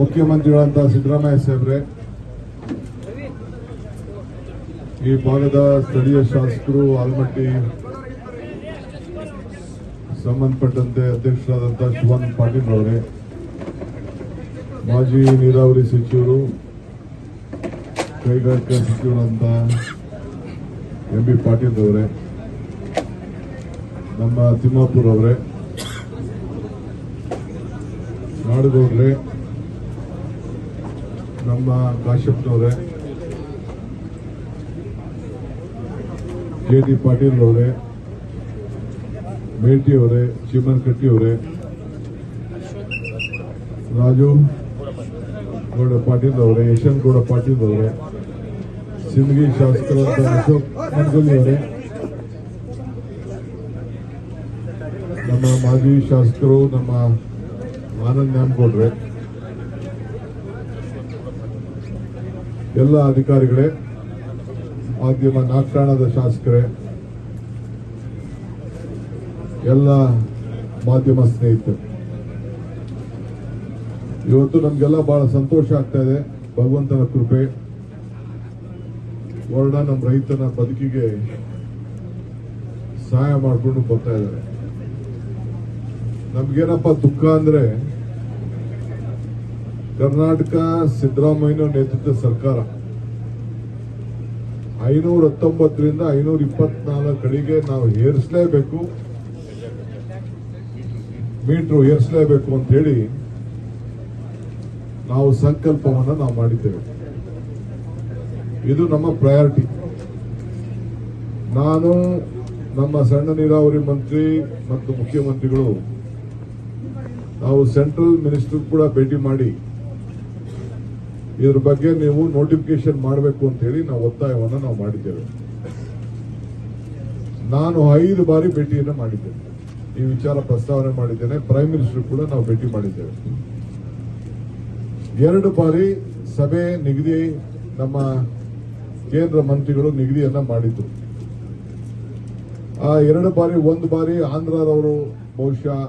ಮುಖ್ಯಮಂತ್ರಿಗಳಂತ ಸಿದ್ದರಾಮಯ್ಯ ಸಾಹೇಬ್ರೆ, ಈ ಭಾಗದ ಸ್ಥಳೀಯ ಶಾಸಕರು ಆಲ್ಮಟ್ಟಿ, ಸಂಬಂಧಪಟ್ಟಂತೆ ಅಧ್ಯಕ್ಷರಾದಂತಹ ಶಿವನ್ ಪಾಟೀಲ್ ಅವರೇ ಮಾಜಿ ನೀರಾವರಿ ಸಚಿವರು, ಕೈಗಾರಿಕಾ ಸಚಿವರಂತ ಎಂ ಬಿ ಪಾಟೀಲ್ ಅವರೇ ನಮ್ಮ ತಿಮ್ಮಾಪುರ್ ಅವರೇ ನಾಡಗೌಡ್ರೆ ನಮ್ಮ ಕಾಶ್ಯಪ್ನವರೇ ಕೆ ಡಿ ಪಾಟೀಲ್ ಅವರೇ ಮೇಟಿ ಅವರೇ ಚಿಮನ್ ಕಟ್ಟಿ ಅವರೇ ರಾಜು ಗೌಡ ಪಾಟೀಲ್ ಅವರೇ ಯಶವಂತ ಗೌಡ ಪಾಟೀಲ್ ಅವರೇ ಸಿಂಧಗಿ ಶಾಸಕರಾದ ಅಶೋಕ್ ಮನ್ಗಲಿ ಅವರೇ ನಮ್ಮ ಮಾಜಿ ಶಾಸಕರು, ನಮ್ಮ ಆನಂದ್ ನ್ಯಾಮಗೌಡ್ರೆ ಎಲ್ಲ ಅಧಿಕಾರಿಗಳೇ, ಮಾಧ್ಯಮ ನಾಗಠಾಣದ ಶಾಸಕರೇ, ಎಲ್ಲ ಮಾಧ್ಯಮ ಸ್ನೇಹಿತರು. ಇವತ್ತು ನಮ್ಗೆಲ್ಲ ಬಹಳ ಸಂತೋಷ ಆಗ್ತಾ ಇದೆ. ಭಗವಂತನ ಕೃಪೆ, ವರ್ಣ ನಮ್ಮ ರೈತನ ಬದುಕಿಗೆ ಸಹಾಯ ಮಾಡಿಕೊಂಡು ಬರ್ತಾ ಇದ್ದಾರೆ. ನಮ್ಗೇನಪ್ಪ ದುಃಖ ಅಂದ್ರೆ ಕರ್ನಾಟಕ ಸಿದ್ದರಾಮಯ್ಯ ನೇತೃತ್ವದ ಸರ್ಕಾರ. ಐನೂರ ಹತ್ತೊಂಬತ್ತರಿಂದ ಐನೂರ ಇಪ್ಪತ್ನಾಲ್ಕು ಕಡೆಗೆ ನಾವು ಏರಿಸಲೇಬೇಕು. ಮೀಟರ್ ಏರಿಸಲೇಬೇಕು ಅಂತ ಹೇಳಿ ನಾವು ಸಂಕಲ್ಪವನ್ನು ನಾವು ಮಾಡಿದ್ದೇವೆ. ಇದು ನಮ್ಮ ಪ್ರಯಾರಿಟಿ ನಾನು, ನಮ್ಮ ಸಣ್ಣ ನೀರಾವರಿ ಮಂತ್ರಿ ಮತ್ತು ಮುಖ್ಯಮಂತ್ರಿಗಳು, ನಾವು ಸೆಂಟ್ರಲ್ ಮಿನಿಸ್ಟರ್ ಕೂಡ ಭೇಟಿ ಮಾಡಿ ಇದ್ರ ಬಗ್ಗೆ ನೀವು ನೋಟಿಫಿಕೇಶನ್ ಮಾಡಬೇಕು ಅಂತ ಹೇಳಿ ನಾವು ಒತ್ತಾಯವನ್ನು ನಾವು ಮಾಡಿದ್ದೇವೆ. ನಾನು ಐದು ಬಾರಿ ಭೇಟಿಯನ್ನು ಮಾಡಿದ್ದೇನೆ. ಈ ವಿಚಾರ ಪ್ರಸ್ತಾವನೆ ಮಾಡಿದ್ದೇನೆ. ಪ್ರೈಮ್ ಮಿನಿಸ್ಟರ್ ಕೂಡ ನಾವು ಭೇಟಿ ಮಾಡಿದ್ದೇವೆ. ಎರಡು ಬಾರಿ ಸಭೆ ನಿಗದಿ, ನಮ್ಮ ಕೇಂದ್ರ ಮಂತ್ರಿಗಳು ನಿಗದಿಯನ್ನ ಮಾಡಿದ್ರು ಆ ಎರಡು ಬಾರಿ, ಒಂದು ಬಾರಿ ಆಂಧ್ರರವರು ಬಹುಶಃ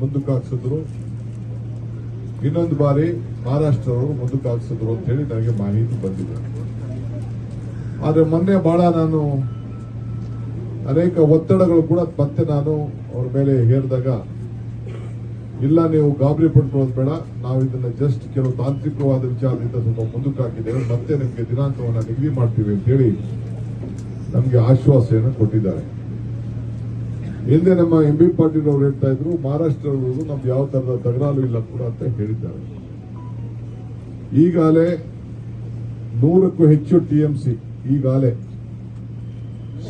ಮುಂದಕ್ಕೆ ಹಾಕ್ಸಿದ್ರು. ಇನ್ನೊಂದು ಬಾರಿ ಮಹಾರಾಷ್ಟ್ರವರು ಮುಂದಕ್ಕೆ ಹಾಕ್ಸಿದ್ರು ಅಂತ ಹೇಳಿ ನನಗೆ ಮಾಹಿತಿ ಬಂದಿದೆ. ಆದರೆ ಮೊನ್ನೆ ಬಹಳ ನಾನು ಅನೇಕ ಒತ್ತಡಗಳು ಕೂಡ ಮತ್ತೆ ನಾನು ಅವ್ರ ಮೇಲೆ ಹೇರಿದಾಗ, ಇಲ್ಲ ನೀವು ಗಾಬರಿ ಪಡ್ಕೊಳ್ಳೋದು ಬೇಡ, ನಾವು ಇದನ್ನ ಜಸ್ಟ್ ಕೆಲವು ತಾಂತ್ರಿಕವಾದ ವಿಚಾರದಿಂದ ಸ್ವಲ್ಪ ಮುಂದಕ್ಕೆ ಹಾಕಿದ್ದೇವೆ. ಮತ್ತೆ ನಿಮಗೆ ದಿನಾಂಕವನ್ನು ನಿಗದಿ ಮಾಡ್ತೀವಿ ಅಂತ ಹೇಳಿ ನಮಗೆ ಆಶ್ವಾಸನೆ ಕೊಟ್ಟಿದ್ದಾರೆ. ಹಿಂದೆ ನಮ್ಮ ಎಂ ಬಿ ಪಾಟೀಲ್ ಅವರು ಹೇಳ್ತಾ ಇದ್ರು ಮಹಾರಾಷ್ಟ್ರದವರು ನಮ್ದು ಯಾವ ತರದ ತಗರಾಲು ಇಲ್ಲ ಕೂಡ ಅಂತ ಹೇಳಿದ್ದಾರೆ. ಈಗಾಲೇ ನೂರಕ್ಕೂ ಹೆಚ್ಚು ಟಿಎಂಸಿ ಈಗಾಗಲೇ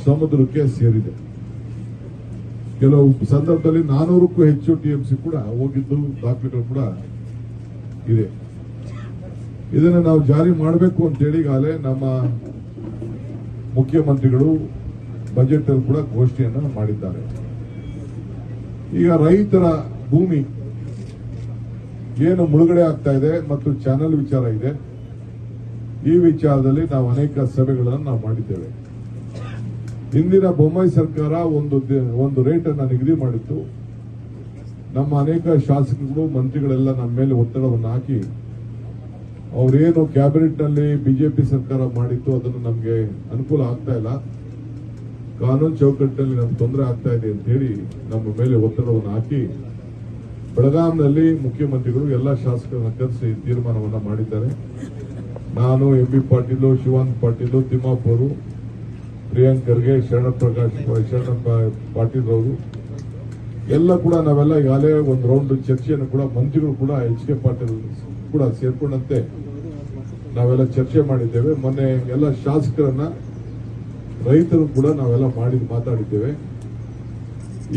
ಸಮುದ್ರಕ್ಕೆ ಸೇರಿದೆ. ಕೆಲವು ಸಂದರ್ಭದಲ್ಲಿ ನಾನೂರಕ್ಕೂ ಹೆಚ್ಚು ಟಿಎಂಸಿ ಕೂಡ ಹೋಗಿದ್ದು, ದಾಖಲೆಗಳು ಕೂಡ ಇದೆ. ಇದನ್ನು ನಾವು ಜಾರಿ ಮಾಡಬೇಕು ಅಂತೇಳಿ ಈಗಾಗಲೇ ನಮ್ಮ ಮುಖ್ಯಮಂತ್ರಿಗಳು ಬಜೆಟ್ ಅಲ್ಲಿ ಕೂಡ ಘೋಷಣೆಯನ್ನು ಮಾಡಿದ್ದಾರೆ. ಈಗ ರೈತರ ಭೂಮಿ ಏನು ಮುಳುಗಡೆ ಆಗ್ತಾ ಇದೆ ಮತ್ತು ಚಾನಲ್ ವಿಚಾರ ಇದೆ, ಈ ವಿಚಾರದಲ್ಲಿ ನಾವು ಅನೇಕ ಸಭೆಗಳನ್ನು ನಾವು ಮಾಡಿದ್ದೇವೆ. ಹಿಂದಿನ ಬೊಮ್ಮಾಯಿ ಸರ್ಕಾರ ಒಂದು ಒಂದು ರೇಟ್ ಅನ್ನ ನಿಗದಿ ಮಾಡಿತ್ತು. ನಮ್ಮ ಅನೇಕ ಶಾಸಕರು ಮಂತ್ರಿಗಳೆಲ್ಲ ನಮ್ಮ ಮೇಲೆ ಒತ್ತಡವನ್ನು ಹಾಕಿ, ಅವರೇನು ಕ್ಯಾಬಿನೆಟ್ನಲ್ಲಿ ಬಿಜೆಪಿ ಸರ್ಕಾರ ಮಾಡಿತ್ತು, ಅದನ್ನು ನಮಗೆ ಅನುಕೂಲ ಆಗ್ತಾ ಇಲ್ಲ. ಕಾನೂನು ಚೌಕಟ್ಟಿನಲ್ಲಿ ನಮ್ಗೆ ತೊಂದರೆ ಆಗ್ತಾ ಇದೆ ಅಂತ ಹೇಳಿ ನಮ್ಮ ಮೇಲೆ ಒತ್ತಡವನ್ನು ಹಾಕಿ ಬೆಳಗಾಂನಲ್ಲಿ ಮುಖ್ಯಮಂತ್ರಿಗಳು ಎಲ್ಲ ಶಾಸಕರನ್ನ ಕರೆಸಿ ತೀರ್ಮಾನವನ್ನು ಮಾಡಿದ್ದಾರೆ. ನಾನು ಎಂ ಬಿ ಪಾಟೀಲು, ಶಿವಾನಂದ್ ಪಾಟೀಲು, ತಿಮ್ಮಾಪುರು, ಪ್ರಿಯಾಂಕ್ ಖರ್ಗೆ ಶರಣ ಪ್ರಕಾಶ್ ಶರಣ ಪ- ಪಾಟೀಲ್ ಅವರು. ಎಲ್ಲ ಕೂಡ ನಾವೆಲ್ಲ ಈಗಾಗಲೇ ಒಂದು ರೌಂಡ್ ಚರ್ಚೆಯನ್ನು ಕೂಡ ಮಂತ್ರಿಗಳು ಕೂಡ ಎಚ್ ಕೆ ಪಾಟೀಲ್ ಕೂಡ ಸೇರ್ಕೊಂಡಂತೆ. ನಾವೆಲ್ಲ ಚರ್ಚೆ ಮಾಡಿದ್ದೇವೆ. ಮೊನ್ನೆ ಎಲ್ಲ ಶಾಸಕರನ್ನ ರೈತರು ಕೂಡ ನಾವೆಲ್ಲ ಮಾಡಿ ಮಾತಾಡಿದ್ದೇವೆ.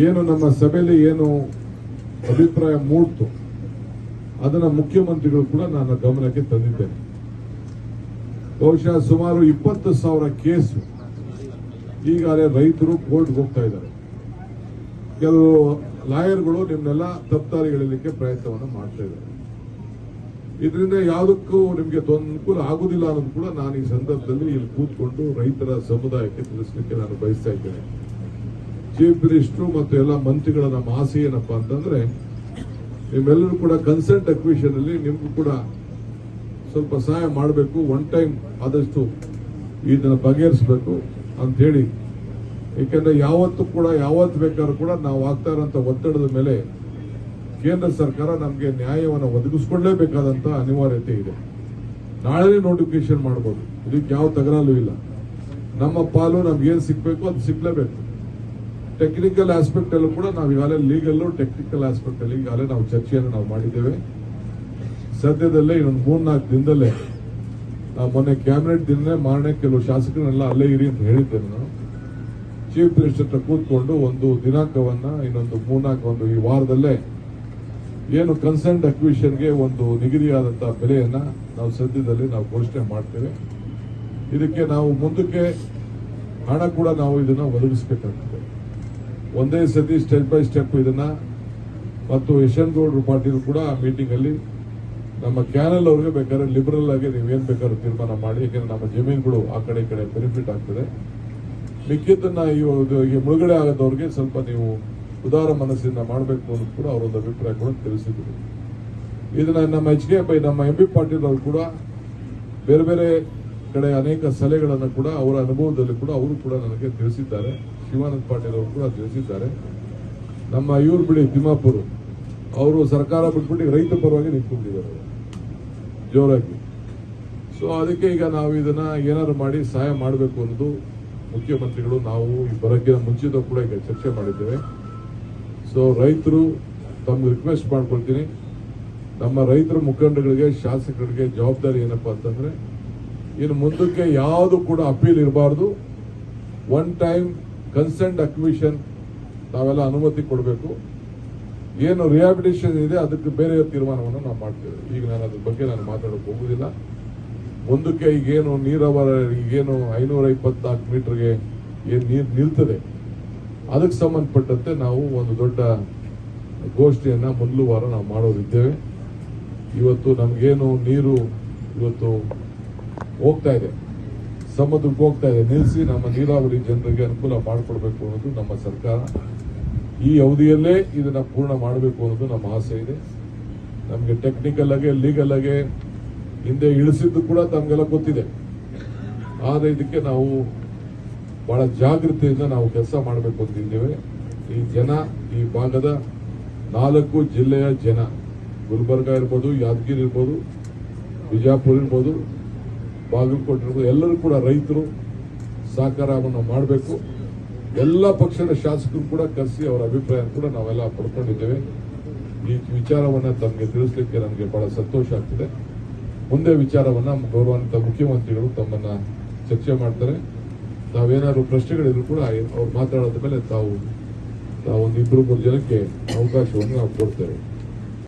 ಏನು ನಮ್ಮ ಸಭೆಯಲ್ಲಿ ಏನು ಅಭಿಪ್ರಾಯ ಮೂಡ್ತು, ಅದನ್ನ ಮುಖ್ಯಮಂತ್ರಿಗಳು ಕೂಡ ನನ್ನ ಗಮನಕ್ಕೆ ತಂದಿದ್ದೇನೆ. ಬಹುಶಃ ಸುಮಾರು ಇಪ್ಪತ್ತು ಸಾವಿರ ಕೇಸು ಈಗಾಗಲೇ ರೈತರು ಕೋರ್ಟ್ಗೆ ಹೋಗ್ತಾ ಇದ್ದಾರೆ. ಕೆಲವು ಲಾಯರ್ಗಳು ನಿಮ್ನೆಲ್ಲ ತಪ್ಪಾರಿಗಳಿಲಿಕ್ಕೆ ಪ್ರಯತ್ನವನ್ನು ಮಾಡ್ತಾ ಇದ್ದಾರೆ. ಇದರಿಂದ ಯಾವುದಕ್ಕೂ ನಿಮಗೆ ಅನುಕೂಲ ಆಗುದಿಲ್ಲ ಅನ್ನೋದು ಕೂಡ ನಾನು ಈ ಸಂದರ್ಭದಲ್ಲಿ ಇಲ್ಲಿ ಕೂತ್ಕೊಂಡು ರೈತರ ಸಮುದಾಯಕ್ಕೆ ತಿಳಿಸ್ಲಿಕ್ಕೆ ನಾನು ಬಯಸ್ತಾ ಇದ್ದೇನೆ. ಚೀಫ್ ಮಿನಿಸ್ಟರ್ ಮತ್ತು ಎಲ್ಲ ಮಂತ್ರಿಗಳ ನಮ್ಮ ಆಸೆ ಏನಪ್ಪಾ ಅಂತಂದ್ರೆ, ನಿಮ್ಮೆಲ್ಲರೂ ಕೂಡ ಕನ್ಸೆಂಟ್ ಅಕ್ವಿಷನ್ ಅಲ್ಲಿ ನಿಮ್ಗೂ ಕೂಡ ಸ್ವಲ್ಪ ಸಹಾಯ ಮಾಡಬೇಕು ಒನ್ ಟೈಮ್ ಆದಷ್ಟು ಇದನ್ನ ಬಗೆಹರಿಸಬೇಕು ಅಂತ ಹೇಳಿ ಏಕೆಂದ್ರೆ ಯಾವತ್ತು ಕೂಡ ಯಾವತ್ತು ಬೇಕಾದ್ರೂ ಕೂಡ ನಾವು ಆಗ್ತಾ ಇರೋಂಥ ಒತ್ತಡದ ಮೇಲೆ ಕೇಂದ್ರ ಸರ್ಕಾರ ನಮಗೆ ನ್ಯಾಯವನ್ನು ಒದಗಿಸ್ಕೊಳ್ಳೇಬೇಕಾದಂತ ಅನಿವಾರ್ಯತೆ ಇದೆ. ನಾಳೆ ನೋಟಿಫಿಕೇಶನ್ ಮಾಡಬಹುದು ಇದಕ್ಕೆ ಯಾವ ತಗರಾಲು ಇಲ್ಲ. ನಮ್ಮ ಪಾಲು ನಮ್ಗೆ ಏನ್ ಸಿಗ್ಬೇಕು ಅದು ಸಿಗ್ಲೇಬೇಕು. ಟೆಕ್ನಿಕಲ್ ಆಸ್ಪೆಕ್ಟ್ ಅಲ್ಲೂ ಕೂಡ ನಾವು ಈಗಾಗಲೇ ಲೀಗಲ್ಲು ಟೆಕ್ನಿಕಲ್ ಆಸ್ಪೆಕ್ಟ್ ಅಲ್ಲಿ ಈಗಾಗಲೇ ನಾವು ಚರ್ಚೆಯನ್ನು ನಾವು ಮಾಡಿದ್ದೇವೆ. ಸದ್ಯದಲ್ಲೇ ಇನ್ನೊಂದು ಮೂರ್ನಾಲ್ಕು ದಿನದಲ್ಲೇ ಮೊನ್ನೆ ಕ್ಯಾಬಿನೆಟ್ ದಿನ ಮಾರನೇ ಕೆಲವು ಶಾಸಕರನ್ನೆಲ್ಲ ಅಲ್ಲೇ ಇರಿ ಅಂತ ಹೇಳಿದ್ದೇನೆ ನಾನು. ಚೀಫ್ ಮಿನಿಸ್ಟರ್ ಕೂತ್ಕೊಂಡು ಒಂದು ದಿನಾಂಕವನ್ನ ಇನ್ನೊಂದು ಮೂರ್ನಾಲ್ಕು ಒಂದು ಈ ವಾರದಲ್ಲೇ ಏನು ಕನ್ಸರ್ನ್ ಅಕ್ವಿಷನ್ಗೆ ಒಂದು ನಿಗದಿಯಾದಂತಹ ಬೆಲೆಯನ್ನ ನಾವು ಸದ್ಯದಲ್ಲಿ ನಾವು ಘೋಷಣೆ ಮಾಡ್ತೇವೆ. ಇದಕ್ಕೆ ನಾವು ಮುಂದಕ್ಕೆ ಹಣ ಕೂಡ ನಾವು ಇದನ್ನ ಒದಗಿಸಬೇಕಾಗ್ತದೆ. ಒಂದೇ ಸತಿ ಸ್ಟೆಪ್ ಬೈ ಸ್ಟೆಪ್ ಇದನ್ನ ಮತ್ತು ಯಶವಂತ ಗೌಡರು ಪಾಟೀಲ್ ಕೂಡ ಆ ಮೀಟಿಂಗ್ ಅಲ್ಲಿ ನಮ್ಮ ಕ್ಯಾನಲ್ ಅವ್ರಿಗೆ ಬೇಕಾದ್ರೆ ಲಿಬರಲ್ ಆಗಿ ನೀವೇನ್ ಬೇಕಾದ್ರೂ ತೀರ್ಮಾನ ಮಾಡಿ, ಯಾಕಂದ್ರೆ ನಮ್ಮ ಜಮೀನುಗಳು ಆ ಕಡೆ ಈ ಕಡೆ ಬೆನಿಫಿಟ್ ಆಗ್ತದೆ. ಮಿಕ್ಕಿದ್ದನ್ನ ಈ ಮುಳುಗಡೆ ಆಗದವ್ರಿಗೆ ಸ್ವಲ್ಪ ನೀವು ಉದಾರ ಮನಸ್ಸಿನ ಮಾಡಬೇಕು ಅನ್ನೋದು ಕೂಡ ಅವರೊಂದು ಅಭಿಪ್ರಾಯ ಕೂಡ ತಿಳಿಸಿದರು. ಇದನ್ನ ನಮ್ಮ ಎಚ್ ಕೆ ಪೈ ನಮ್ಮ ಎಂ ಬಿ ಪಾಟೀಲ್ ಅವರು ಕೂಡ ಬೇರೆ ಬೇರೆ ಕಡೆ ಅನೇಕ ಸಲಹೆಗಳನ್ನು ಕೂಡ ಅವರ ಅನುಭವದಲ್ಲಿ ಕೂಡ ಅವರು ಕೂಡ ನನಗೆ ತಿಳಿಸಿದ್ದಾರೆ. ಶಿವಾನಂದ ಪಾಟೀಲ್ ಅವರು ಕೂಡ ತಿಳಿಸಿದ್ದಾರೆ. ನಮ್ಮ ಇವ್ರ ಬಿಡಿ ತಿಮ್ಮಾಪುರ್, ಅವರು ಸರ್ಕಾರ ಬಿಟ್ಬಿಟ್ಟು ರೈತ ಪರವಾಗಿ ನಿಂತ್ಕೊಂಡಿದ್ದಾರೆ. ಜೋರಾಗಿ. ಸೊ ಅದಕ್ಕೆ ಈಗ ನಾವು ಇದನ್ನ ಏನಾದ್ರು ಮಾಡಿ ಸಹಾಯ ಮಾಡಬೇಕು ಅನ್ನೋದು ಮುಖ್ಯಮಂತ್ರಿಗಳು, ನಾವು ಈ ಬರೋಕ್ಕಿಂತ ಮುಂಚಿತ ಕೂಡ ಈಗ ಚರ್ಚೆ ಮಾಡಿದ್ದೇವೆ. ಸೊ ರೈತರು ತಮ್ಗೆ ರಿಕ್ವೆಸ್ಟ್ ಮಾಡ್ಕೊಳ್ತೀನಿ. ನಮ್ಮ ರೈತರ ಮುಖಂಡಗಳಿಗೆ, ಶಾಸಕರಿಗೆ ಜವಾಬ್ದಾರಿ ಏನಪ್ಪಾ ಅಂತಂದ್ರೆ, ಇನ್ನು ಮುಂದಕ್ಕೆ ಯಾವುದು ಕೂಡ ಅಪೀಲ್ ಇರಬಾರ್ದು. ಒನ್ ಟೈಮ್ ಕನ್ಸೆಂಟ್ ಅಕ್ವಿಷನ್ ನಾವೆಲ್ಲ ಅನುಮತಿ ಕೊಡಬೇಕು. ಏನು ರಿಹಾಬಿಲಿಟೇಷನ್ ಇದೆ, ಅದಕ್ಕೆ ಬೇರೆ ತೀರ್ಮಾನವನ್ನು ನಾವು ಮಾಡ್ತೇವೆ. ಈಗ ನಾನು ಅದ್ರ ಬಗ್ಗೆ ನಾನು ಮಾತಾಡೋಕೆ ಹೋಗುದಿಲ್ಲ ಮುಂದಕ್ಕೆ ಈಗೇನು ನೀರಾವರಿ, ಈಗೇನು ಐನೂರ ಇಪ್ಪತ್ನಾಲ್ಕು ಮೀಟರ್ಗೆ ಏನು ನೀರು ನಿಲ್ತದೆ ಅದಕ್ಕೆ ಸಂಬಂಧಪಟ್ಟಂತೆ ನಾವು ಒಂದು ದೊಡ್ಡ ಗೋಷ್ಠಿಯನ್ನು ಮೊದಲು ವಾರ ನಾವು ಮಾಡೋದಿದ್ದೇವೆ. ಇವತ್ತು ನಮಗೇನು ನೀರು ಇವತ್ತು ಹೋಗ್ತಾ ಇದೆ. ಸಮುದ್ರಕ್ಕೆ ಹೋಗ್ತಾ ಇದೆ. ನಿಲ್ಲಿಸಿ ನಮ್ಮ ನೀರಾವರಿ ಜನರಿಗೆ ಅನುಕೂಲ ಮಾಡಿಕೊಡ್ಬೇಕು ಅನ್ನೋದು ನಮ್ಮ ಸರ್ಕಾರ. ಈ ಅವಧಿಯಲ್ಲೇ ಇದನ್ನ ಪೂರ್ಣ ಮಾಡಬೇಕು ಅನ್ನೋದು ನಮ್ಮ ಆಸೆ ಇದೆ. ನಮಗೆ ಟೆಕ್ನಿಕಲ್ ಆಗಿ ಲೀಗಲ್ ಆಗಿ ಹಿಂದೆ ಇಳಿಸಿದ್ದು ಕೂಡ ತಮಗೆಲ್ಲ ಗೊತ್ತಿದೆ. ಆದರೆ ಇದಕ್ಕೆ ನಾವು ಬಹಳ ಜಾಗೃತಿಯಿಂದ ನಾವು ಕೆಲಸ ಮಾಡಬೇಕು ಅಂತಿದ್ದೇವೆ ಈ ಜನ, ಈ ಭಾಗದ ನಾಲ್ಕು ಜಿಲ್ಲೆಯ ಜನ, ಗುಲ್ಬರ್ಗ ಇರ್ಬೋದು, ಯಾದಗಿರಿ ಇರ್ಬೋದು, ಬಿಜಾಪುರ ಇರ್ಬೋದು, ಬಾಗಲಕೋಟೆ ಇರ್ಬೋದು, ಎಲ್ಲರೂ ಕೂಡ ರೈತರು ಸಹಕಾರವನ್ನು ಮಾಡಬೇಕು. ಎಲ್ಲ ಪಕ್ಷದ ಶಾಸಕರು ಕೂಡ ಕರೆಸಿ ಅವರ ಅಭಿಪ್ರಾಯ ಕೂಡ ನಾವೆಲ್ಲ ಪಡ್ಕೊಂಡಿದ್ದೇವೆ. ಈ ವಿಚಾರವನ್ನ ತಮಗೆ ತಿಳಿಸ್ಲಿಕ್ಕೆ ನನಗೆ ಬಹಳ ಸಂತೋಷ ಆಗ್ತಿದೆ. ಮುಂದೆ ವಿಚಾರವನ್ನ ಗೌರವಾನ್ವಿತ ಮುಖ್ಯಮಂತ್ರಿಗಳು ತಮ್ಮನ್ನ ಚರ್ಚೆ ಮಾಡ್ತಾರೆ. ತಾವೇನಾದ್ರು ಪ್ರಶ್ನೆಗಳಿದ್ರು ಕೂಡ ಅವ್ರು ಮಾತಾಡೋದ ಮೇಲೆ ತಾವು ತಾವು ಇಬ್ಬರು ಮೂರು ಜನಕ್ಕೆ ಅವಕಾಶವನ್ನು ನಾವು ಕೊಡ್ತೇವೆ.